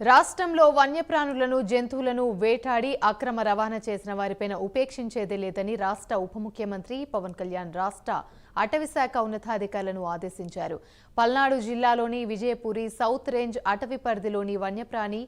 రాష్ట్రంలో వన్యప్రాణులను జంతువులను వేటాడి అక్రమ రవాణా చేసిన వారిపైన ఉపేక్షించేదే లేదని రాష్ట్ర ఉప ముఖ్యమంత్రి పవన్ కళ్యాణ్ రాష్ట్ర అటవీశాఖ ఉన్నతాధికారులను ఆదేశించారు. పల్నాడు జిల్లాలోని విజయపురి సౌత్ రేంజ్ అటవీ పరిధిలోని వన్యప్రాణి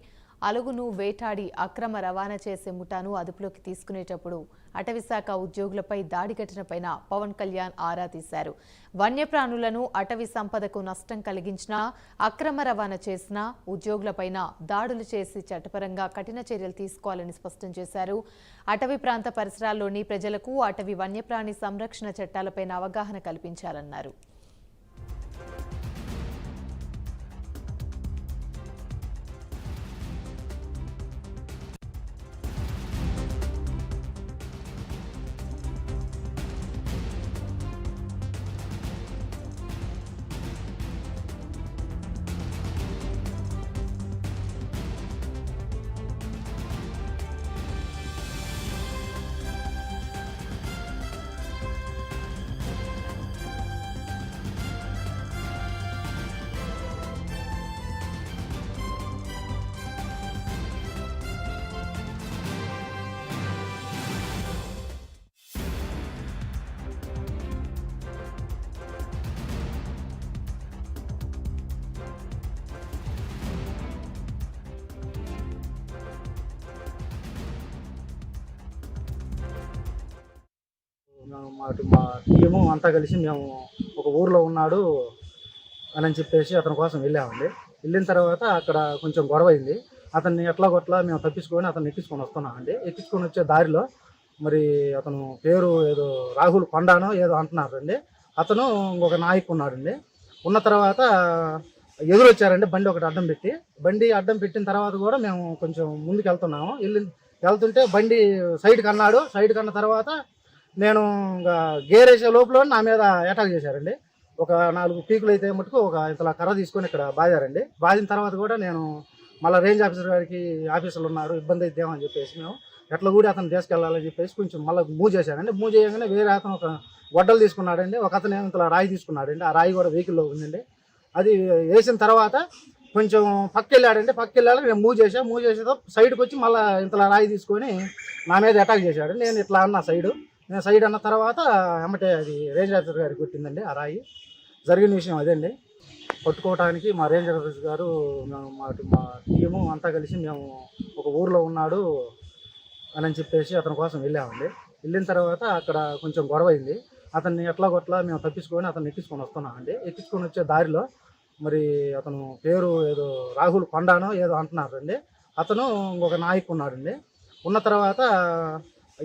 అలుగును వేటాడి అక్రమ రవాణా చేసే ముఠాను అదుపులోకి తీసుకునేటప్పుడు అటవీశాఖ ఉద్యోగులపై దాడి ఘటనపైన పవన్ కళ్యాణ్ ఆరా తీశారు. వన్యప్రాణులను అటవీ సంపదకు నష్టం కలిగించినా అక్రమ రవాణా చేసినా ఉద్యోగులపైన దాడులు చేసి చట్టపరంగా కఠిన చర్యలు తీసుకోవాలని స్పష్టం చేశారు. అటవీ ప్రాంత పరిసరాల్లోని ప్రజలకు అటవీ వన్యప్రాణి సంరక్షణ చట్టాలపైన అవగాహన కల్పించాలన్నారు. మేము మాటి మా టీము అంతా కలిసి మేము ఒక ఊర్లో ఉన్నాడు అని చెప్పేసి అతని కోసం వెళ్ళామండి. వెళ్ళిన తర్వాత అక్కడ కొంచెం గొడవ అయింది అతన్ని ఎట్లా కొట్లా మేము తప్పించుకొని అతను ఎక్కించుకొని వస్తున్నామండి. ఎక్కించుకొని వచ్చే దారిలో మరి అతను పేరు ఏదో రాహుల్ కొండానో ఏదో అంటున్నారండి. అతను ఇంకొక నాయకు ఉన్నాడండి. ఉన్న తర్వాత ఎదురొచ్చారండి బండి ఒకటి అడ్డం పెట్టి. బండి అడ్డం పెట్టిన తర్వాత కూడా మేము కొంచెం ముందుకు వెళ్తున్నాము వెళ్ళి వెళ్తుంటే బండి సైడ్కి అన్నాడు. సైడ్కి అన్న తర్వాత నేను ఇంకా గేర్ వేసే లోపల నా మీద అటాక్ చేశారండి. ఒక నాలుగు పీకులు అయితే మటుకు ఒక ఇంతలా కర్ర తీసుకొని ఇక్కడ బాధారండి బాదిన తర్వాత కూడా నేను మళ్ళీ రేంజ్ ఆఫీసర్ గారికి ఆఫీసర్లు ఉన్నారు ఇబ్బంది అయిద్దామని చెప్పేసి మేము ఎట్లా కూడా అతను తీసుకెళ్ళాలని చెప్పేసి కొంచెం మళ్ళీ మూవ్ చేశానండి. మూవ్ చేయగానే వేరే అతను ఒక గొడ్డలు తీసుకున్నాడండి. ఒక అతను ఇంతలా రాయి తీసుకున్నాడండి. ఆ రాయి కూడా వెహికల్లో ఉందండి. అది వేసిన తర్వాత కొంచెం పక్క వెళ్ళాడండి పక్క వెళ్ళాలి నేను మూవ్ చేశాను మూవ్ చేసేదో సైడ్కి వచ్చి మళ్ళీ ఇంతలా రాయి తీసుకొని నా మీద అటాక్ చేశాడు. నేను ఇట్లా అన్న సైడు నేను సైడ్ అన్న తర్వాత ఎమ్మటే అది రేంజ్ ఆఫీసర్ గారికి కొట్టిందండి ఆ రాయి. జరిగిన విషయం అదండి. పట్టుకోవడానికి మా రేంజ్ ఆఫీసర్ గారు మేము మా మా టీము అంతా కలిసి మేము ఒక ఊర్లో ఉన్నాడు అని చెప్పేసి అతని కోసం వెళ్ళామండి. వెళ్ళిన తర్వాత అక్కడ కొంచెం గొడవ అయింది అతన్ని ఎట్లా కొట్లా మేము తప్పించుకొని అతన్ని ఎక్కించుకొని వస్తున్నామండి. ఎక్కించుకొని వచ్చే దారిలో మరి అతను పేరు ఏదో రాహుల్ కొండానో ఏదో అంటున్నారండి. అతను ఇంకొక నాయకు ఉన్నాడండి. ఉన్న తర్వాత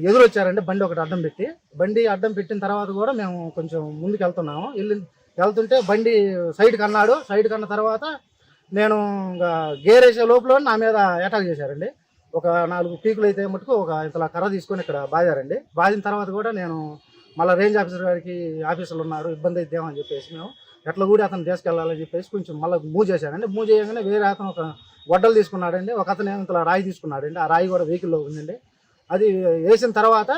ఎదురొచ్చారండి బండి ఒకటి అడ్డం పెట్టి. బండి అడ్డం పెట్టిన తర్వాత కూడా మేము కొంచెం ముందుకు వెళ్తున్నాము వెళ్ళి వెళ్తుంటే బండి సైడ్కి అన్నాడు సైడ్కి అన్న తర్వాత నేను ఇంకా గేర్ వేసే లోపల నా మీద అటాక్ చేశారండి. ఒక నాలుగు పీకులు అయితే మటుకు ఒక ఇంతలా కర్ర తీసుకొని ఇక్కడ బాధారండి బాదిన తర్వాత కూడా నేను మళ్ళీ రేంజ్ ఆఫీసర్ గారికి ఆఫీసర్లు ఉన్నారు ఇబ్బంది అయిద్దామని చెప్పేసి మేము ఎట్లా కూడా అతను తీసుకెళ్ళాలని చెప్పేసి కొంచెం మళ్ళీ మూవ్ చేశానండి. మూవ్ చేయగానే వేరే అతను ఒక గొడ్డలు తీసుకున్నాడండి. ఒక అతను ఇంతలా రాయి తీసుకున్నాడండి. ఆ రాయి కూడా వెహికల్లో ఉందండి. అది వేసిన తర్వాత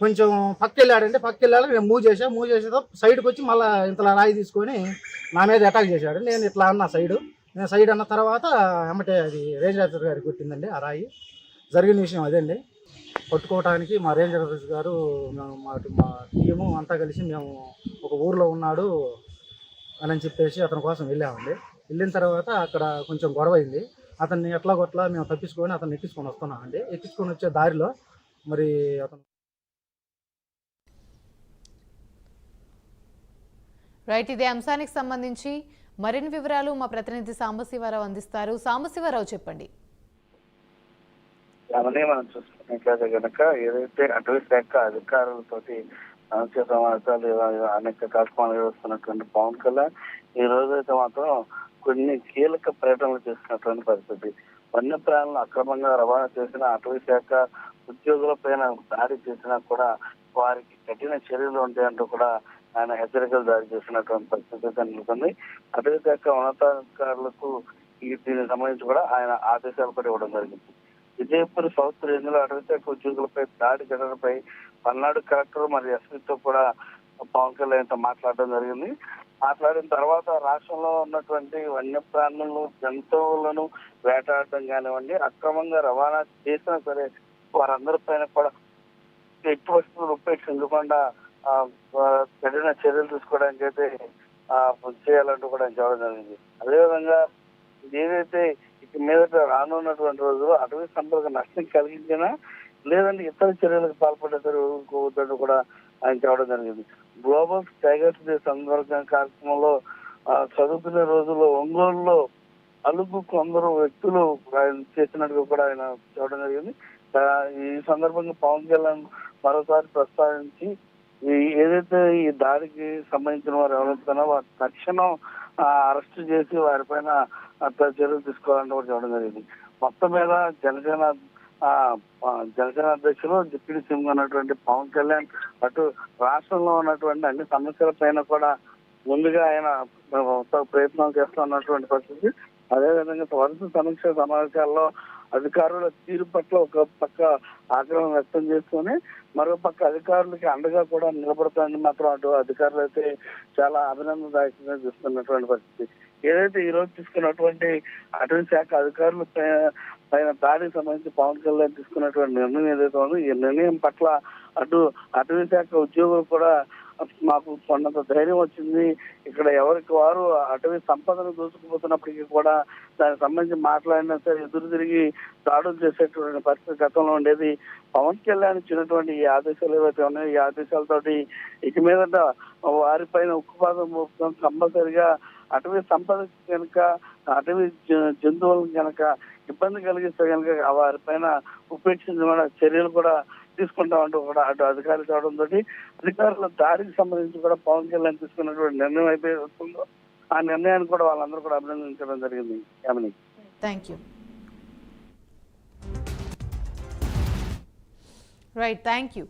కొంచెం పక్క వెళ్ళాడండి పక్క వెళ్ళాలి నేను మూవ్ చేసా మూవ్ చేసేదో సైడ్కి వచ్చి మళ్ళీ ఇంతలా రాయి తీసుకొని నా మీద అటాక్ చేశాడు. నేను ఇట్లా అన్నా సైడు నేను సైడ్ అన్న తర్వాత ఎమ్మటే అది రేంజ్ ఆఫీసర్ గారికి కొట్టిందండి ఆ రాయి. జరిగిన విషయం అదండి. పట్టుకోవడానికి మా రేంజ్ ఆఫీసర్ గారు మేము మా టీము అంతా కలిసి మేము ఒక ఊర్లో ఉన్నాడు అని చెప్పేసి అతని కోసం వెళ్ళామండి. వెళ్ళిన తర్వాత అక్కడ కొంచెం గొడవ అయింది. అతన్ని ఎట్లా కొట్లా మేము తప్పించుకొని అతన్ని ఎక్కించుకొని వస్తున్నామండి ఎక్కించుకొని వచ్చే దారిలో మరి అతను రైట్ ఇదే అంశానికి సంబంధించి మరిన్ని వివరాలు మా ప్రతినిధి సాంబశివరావు అందిస్తారు. సాంబశివరావు చెప్పండి. అవన్నీ మనం చూసుకున్నట్లయితే కనుక ఏదైతే అటవీ శాఖ అధికారులతోటి సమావేశాలు ఇలా అనేక కార్యక్రమాలు నిర్వహిస్తున్నటువంటి పవన్ కళ్యాణ్ ఈ రోజు అయితే మాత్రం కొన్ని కీలక పర్యటనలు చేసినటువంటి పరిస్థితి. వన్యప్రాణులను అక్రమంగా రవాణా చేసిన అటవీ శాఖ ఉద్యోగుల పైన దాడి చేసినా కూడా వారికి కఠిన చర్యలు ఉంటాయంటూ కూడా ఆయన హెచ్చరికలు జారీ చేసినటువంటి పరిస్థితి కనిపిస్తుంది అటవీ శాఖ ఉన్నతాధికారులకు దీనికి సంబంధించి కూడా ఆయన ఆదేశాలు కూడా ఇవ్వడం జరిగింది. విజయపూర్ సౌత్ రేంజ్లో అటవీ శాఖ ఉద్యోగులపై దాడి ఘటనపై పల్నాడు కలెక్టర్ మరియు ఎస్పీతో కూడా పవన్ కళ్యాణ్తో మాట్లాడడం జరిగింది. మాట్లాడిన తర్వాత రాష్ట్రంలో ఉన్నటువంటి వన్యప్రాణులను జంతువులను వేటాడటం కానివ్వండి అక్రమంగా రవాణా చేసినా సరే వారందరి పైన కూడా ఎట్టి వస్తువులు ఉపేక్షించకుండా ఆ, కఠిన చర్యలు తీసుకోవడానికి అయితే చేయాలంటూ కూడా చెప్పడం జరిగింది. అదేవిధంగా ఏదైతే ఇక మీదట రానున్నటువంటి రోజులు అటవీ సంపదకు నష్టం కలిగించినా లేదంటే ఇతర చర్యలకు పాల్పడే కూడా ఆయన చెప్పడం జరిగింది. గ్లోబల్ టైగర్స్ డే సందర్భంగా కార్యక్రమంలో చదువుకునే రోజుల్లో ఒంగోలులో అలుగు కొందరు వ్యక్తులు ఆయన చేసినట్టుగా కూడా ఆయన చూడడం జరిగింది. ఈ సందర్భంగా పవన్ కళ్యాణ్ మరోసారి ప్రస్తావించి ఏదైతే ఈ దాడికి సంబంధించిన వారు ఎవరైతే వారి తక్షణం అరెస్ట్ చేసి వారిపైన చర్యలు తీసుకోవాలని కూడా చూడడం జరిగింది. మొత్తం మీద జనసేన జనసేన అధ్యక్షులు డిప్యూటీ సీఎం ఉన్నటువంటి పవన్ కళ్యాణ్ అటు రాష్ట్రంలో ఉన్నటువంటి అన్ని సమస్యల పైన కూడా ముందుగా ఆయన ప్రయత్నం చేస్తున్నటువంటి పరిస్థితి. అదేవిధంగా వరుస సమీక్ష సమావేశాల్లో అధికారుల తీరు పట్ల ఒక పక్క ఆగ్రహం వ్యక్తం చేస్తూనే మరో పక్క అధికారులకి అండగా కూడా నిలబడతానని మాత్రం అటు అధికారులు అయితే చాలా అభినందనదాయకంగా చూస్తున్నటువంటి పరిస్థితి. ఏదైతే ఈ రోజు తీసుకున్నటువంటి అటవీ శాఖ అధికారులు పైన దాడికి సంబంధించి పవన్ కళ్యాణ్ తీసుకున్నటువంటి నిర్ణయం ఏదైతే ఉందో ఈ నిర్ణయం పట్ల అటు అటవీ శాఖ ఉద్యోగులు కూడా మాకు కొండంత ధైర్యం వచ్చింది. ఇక్కడ ఎవరికి వారు అటవీ సంపదను దూసుకుపోతున్నప్పటికీ కూడా దానికి సంబంధించి మాట్లాడినా సరే ఎదురు తిరిగి దాడులు చేసేటువంటి పరిస్థితి గతంలో ఉండేది. పవన్ కళ్యాణ్ ఇచ్చినటువంటి ఈ ఆదేశాలు ఏవైతే ఉన్నాయో ఈ ఆదేశాలతోటి ఇక మీదట వారిపైన ఉక్కుపాదం కంపల్సరిగా అటవీ సంపద కనుక అటవీ జంతువులను కనుక ఇబ్బంది కలిగిస్తే కనుక వారిపైన ఉపేక్షించడం చర్యలు కూడా తీసుకుంటామంటూ కూడా అటు అధికారులు కావడంతో అధికారుల దారికి సంబంధించి కూడా పవన్ కళ్యాణ్ తీసుకున్నటువంటి నిర్ణయం అయితే వస్తుందో ఆ నిర్ణయాన్ని కూడా వాళ్ళందరూ కూడా అభినందించడం జరిగింది. Yamini. Thank you right thank you